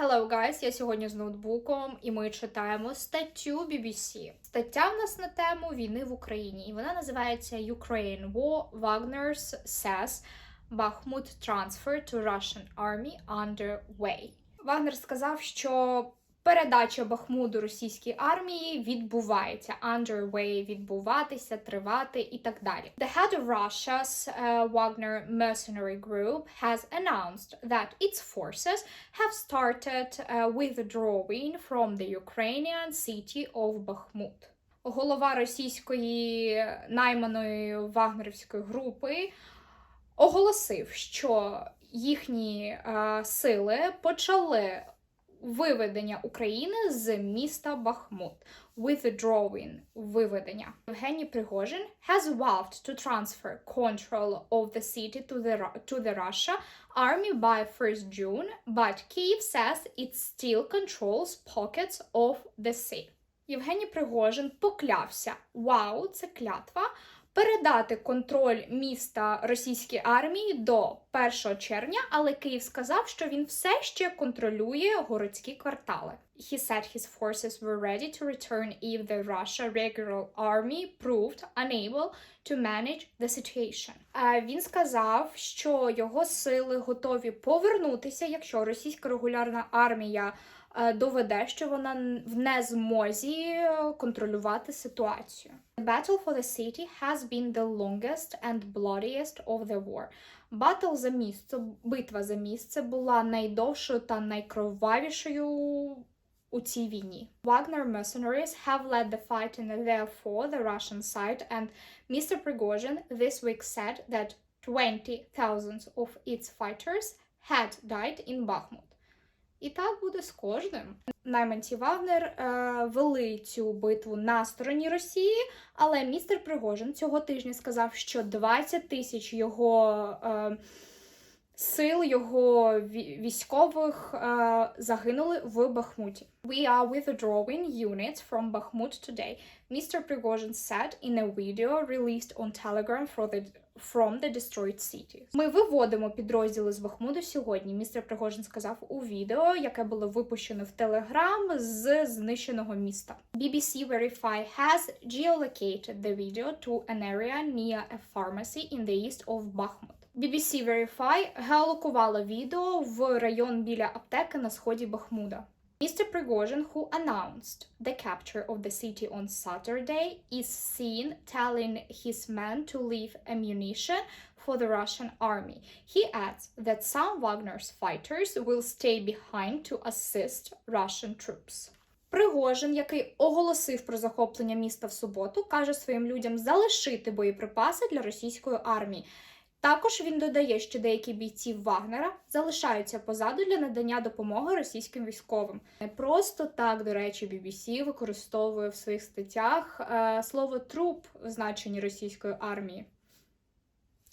Hello, guys! Я сьогодні з ноутбуком, і ми читаємо статтю BBC. Стаття в нас на тему війни в Україні, і вона називається Ukraine War Wagner's says Bakhmut transfer to Russian Army underway. Вагнер сказав, що передача Бахмуду російській армії відбувається. Underway – відбуватися, тривати і так далі. The head of Russia's uh, Wagner mercenary group has announced that its forces have started uh, withdrawing from the Ukrainian city of Bakhmut. Голова російської найманої вагнерівської групи оголосив, що їхні е, сили почали виведення України з міста Бахмут. Withdrawing – виведення. Євгеній Пригожин has vowed to transfer control of the city to the, to the Russia army by 1st June, but Kyiv says it still controls pockets of the sea. Євгеній Пригожин поклявся, вау, wow, це клятва, передати контроль міста російській армії до 1 червня, але Київ сказав, що він все ще контролює городські квартали. He said his forces were ready to return if the Russia regular army proved unable to manage the situation. Він сказав, що його сили готові повернутися, якщо російська регулярна армія е, доведе, що вона н- в незмозі е, контролювати ситуацію. The battle for the city has been the longest and bloodiest of the war. Батл за місце, битва за місце була найдовшою та найкровавішою у цій війні. Wagner mercenaries have led the fight and therefore the Russian side and Mr. Prigozhin this week said that 20,000 of its fighters had died in Bakhmut. І так буде з кожним. Найманці Вагнер е, вели цю битву на стороні Росії, але містер Пригожин цього тижня сказав, що 20 тисяч його е, сил, його військових е, загинули в Бахмуті. We are withdrawing units from Bakhmut today, Mr. Prigozhin said in a video released on Telegram for the, from the destroyed city. Ми виводимо підрозділи з Бахмуту сьогодні. Містер Пригожин сказав у відео, яке було випущено в Телеграм з знищеного міста. BBC Verify has geolocated the video to an area near a pharmacy in the east of Bakhmut. BBC Verify геолокувала відео в район біля аптеки на сході Бахмуда. Mr. Prigozhin, who announced the capture of the city on Saturday, is seen telling his men to leave ammunition for the Russian army. He adds that some Wagner's fighters will stay behind to assist Russian troops. Пригожин, який оголосив про захоплення міста в суботу, каже своїм людям залишити боєприпаси для російської армії. Також він додає, що деякі бійці Вагнера залишаються позаду для надання допомоги російським військовим. Не просто так, до речі, BBC використовує в своїх статтях е, слово труп в значенні російської армії.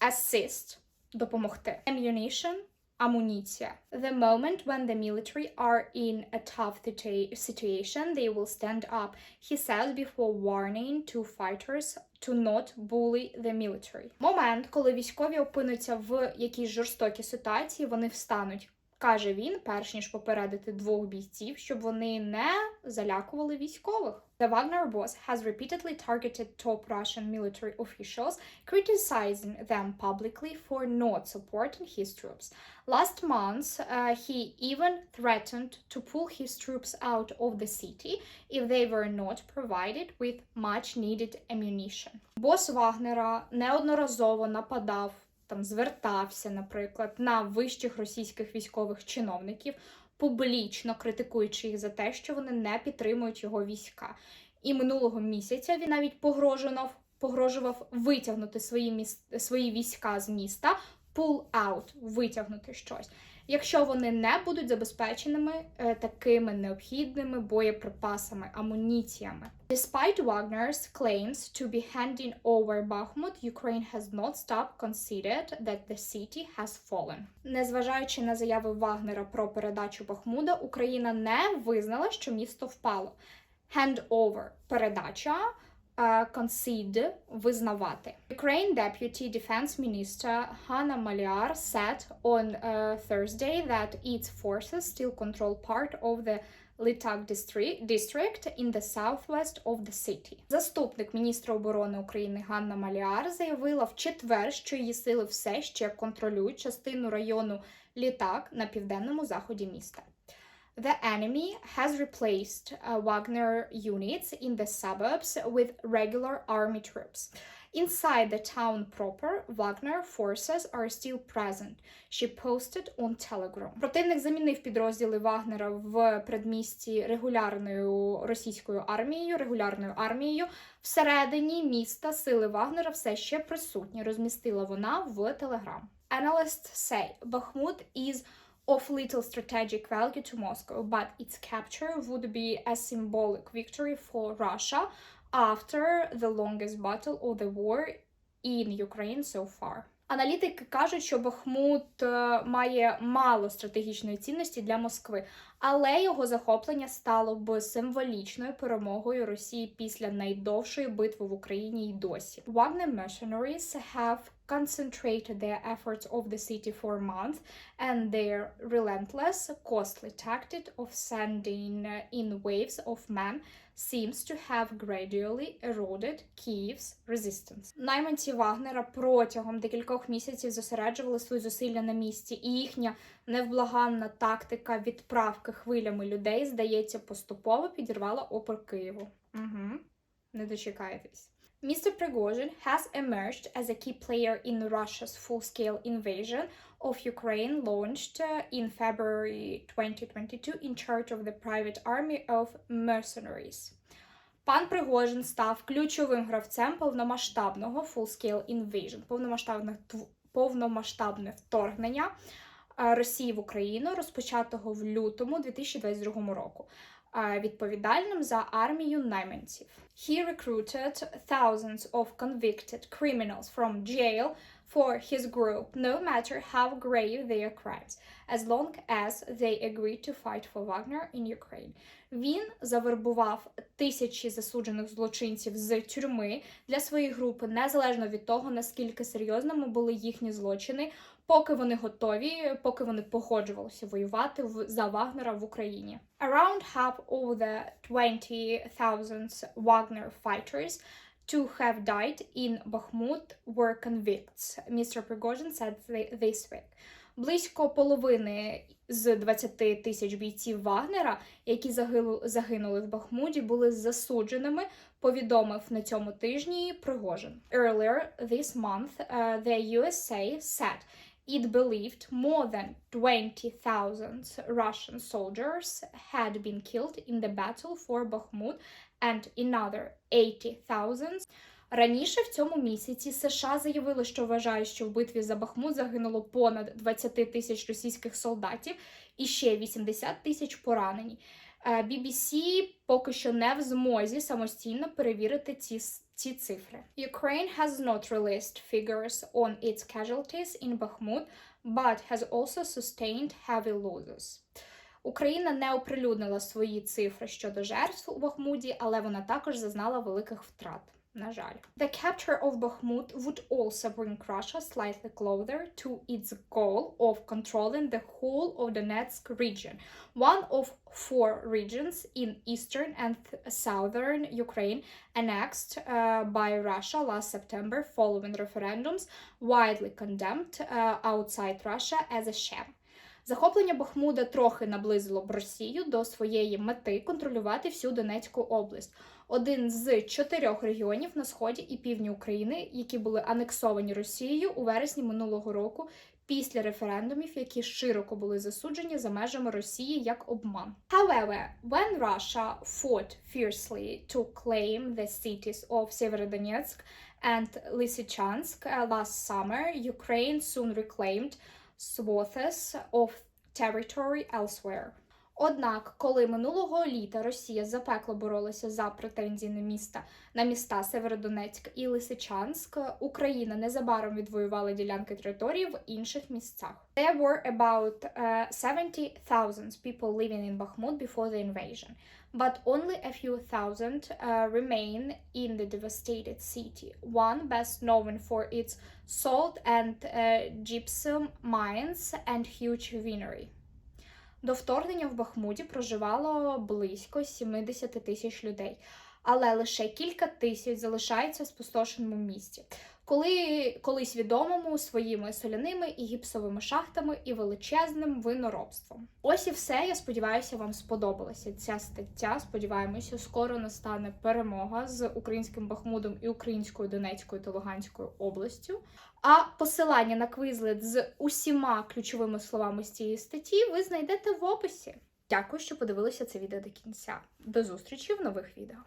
Assist – допомогти. Ammunition – амуніція. The moment when the military are in a tough situa- situation, they will stand up, he says before warning to fighters to not bully the military. Момент, коли військові опинуться в якійсь жорстокій ситуації, вони встануть. Каже він, перш ніж попередити двох бійців, щоб вони не залякували військових. The Wagner boss has repeatedly targeted top Russian military officials, criticizing them publicly for not supporting his troops. Last month, uh, he even threatened to pull his troops out of the city if they were not provided with much needed ammunition. Бос Вагнера неодноразово нападав, там звертався, наприклад, на вищих російських військових чиновників, публічно критикуючи їх за те, що вони не підтримують його війська. І минулого місяця він навіть погрожував, погрожував витягнути свої, міс... свої війська з міста, pull out, витягнути щось, якщо вони не будуть забезпеченими е, такими необхідними боєприпасами, амуніціями. Despite Wagner's claims to be handing over Bakhmut, Ukraine has not stopped considered that the city has fallen. Незважаючи на заяви Вагнера про передачу Бахмуда, Україна не визнала, що місто впало. Handover – передача, uh, concede – визнавати. Ukraine Deputy Defense Minister Hanna Maliar said on uh, Thursday that its forces still control part of the Litak distri- district in the southwest of the city. Заступник міністра оборони України Ганна Маліар заявила в четвер, що її сили все ще контролюють частину району Літак на південному заході міста. The enemy has replaced uh, Wagner units in the suburbs with regular army troops. Inside the town proper, Wagner forces are still present, she posted on Telegram. Противник замінив підрозділи Вагнера в предмісті регулярною російською армією, регулярною армією. Всередині міста сили Вагнера все ще присутні, розмістила вона в Телеграм. Analysts say Bakhmut is of little strategic value to Moscow, but its capture would be a symbolic victory for Russia after the longest battle of the war in Ukraine so far. Аналітики кажуть, що Бахмут е, має мало стратегічної цінності для Москви, але його захоплення стало б символічною перемогою Росії після найдовшої битви в Україні й досі. Wagner mercenaries have concentrated their efforts of the city for months, and their relentless, costly tactic of sending in waves of men seems to have gradually eroded Kiev's resistance. Найманці Вагнера протягом декількох місяців зосереджували свої зусилля на місці, і їхня невблаганна тактика відправки хвилями людей, здається, поступово підірвала опор Києву. Угу. Не дочекаєтесь. Mr. Prigozhin has emerged as a key player in Russia's full-scale invasion of Ukraine launched uh, in February 2022 in charge of the private army of mercenaries. Пан Пригожин став ключовим гравцем повномасштабного full-scale invasion, повномасштабне, повномасштабне вторгнення е, Росії в Україну, розпочатого в лютому 2022 року, е, відповідальним за армію найманців. He recruited thousands of convicted criminals from jail for his group, no matter how grave their crimes, as long as they agreed to fight for Wagner in Ukraine. Він завербував тисячі засуджених злочинців з тюрми для своєї групи, незалежно від того, наскільки серйозними були їхні злочини, поки вони готові, поки вони погоджувалися воювати в, за Вагнера в Україні. Around half of the 20,000 Wagner fighters to have died in Bakhmut were convicts, Mr. Prigozhin said this week. Близько половини з 20 тисяч бійців Вагнера, які загину- загинули в Бахмуті, були засудженими, повідомив на цьому тижні Пригожин. Earlier this month, uh, the USA said it believed more than 20,000 Russian soldiers had been killed in the battle for Bakhmut and another 80,000 Раніше в цьому місяці США заявили, що вважають, що в битві за Бахмут загинуло понад 20 тисяч російських солдатів і ще 80 тисяч поранені. Е, BBC поки що не в змозі самостійно перевірити ці, ці цифри. Ukraine has not released figures on its casualties in Bakhmut, but has also sustained heavy losses. Україна не оприлюднила свої цифри щодо жертв у Бахмуді, але вона також зазнала великих втрат. На жаль, the capture of Bakhmut would also bring Russia slightly closer to its goal of controlling the whole of Donetsk region, one of four regions in eastern and southern Ukraine annexed uh, by Russia last September following referendums widely condemned uh, outside Russia as a sham. Захоплення Бахмуда трохи наблизило б Росію до своєї мети контролювати всю Донецьку область, Один з чотирьох регіонів на сході і півдні України, які були анексовані Росією у вересні минулого року після референдумів, які широко були засуджені за межами Росії як обман. However, when Russia fought fiercely to claim the cities of Severodonetsk and Lysychansk uh, last summer, Ukraine soon reclaimed swaths of territory elsewhere. Однак, коли минулого літа Росія запекло боролася за претензії на міста на міста Северодонецьк і Лисичанськ, Україна незабаром відвоювала ділянки території в інших місцях. There were about uh, 70,000 people living in Bakhmut before the invasion, but only a few thousand uh, remain in the devastated city. One best known for its salt and uh, gypsum mines and huge winery. До вторгнення в Бахмуті проживало близько 70 тисяч людей, але лише кілька тисяч залишаються в спустошеному місті, коли колись відомому своїми соляними і гіпсовими шахтами і величезним виноробством. Ось і все. Я сподіваюся, вам сподобалася ця стаття. Сподіваємося, скоро настане перемога з українським Бахмутом і українською Донецькою та Луганською областю. А посилання на квізлет з усіма ключовими словами з цієї статті ви знайдете в описі. Дякую, що подивилися це відео до кінця. До зустрічі в нових відео.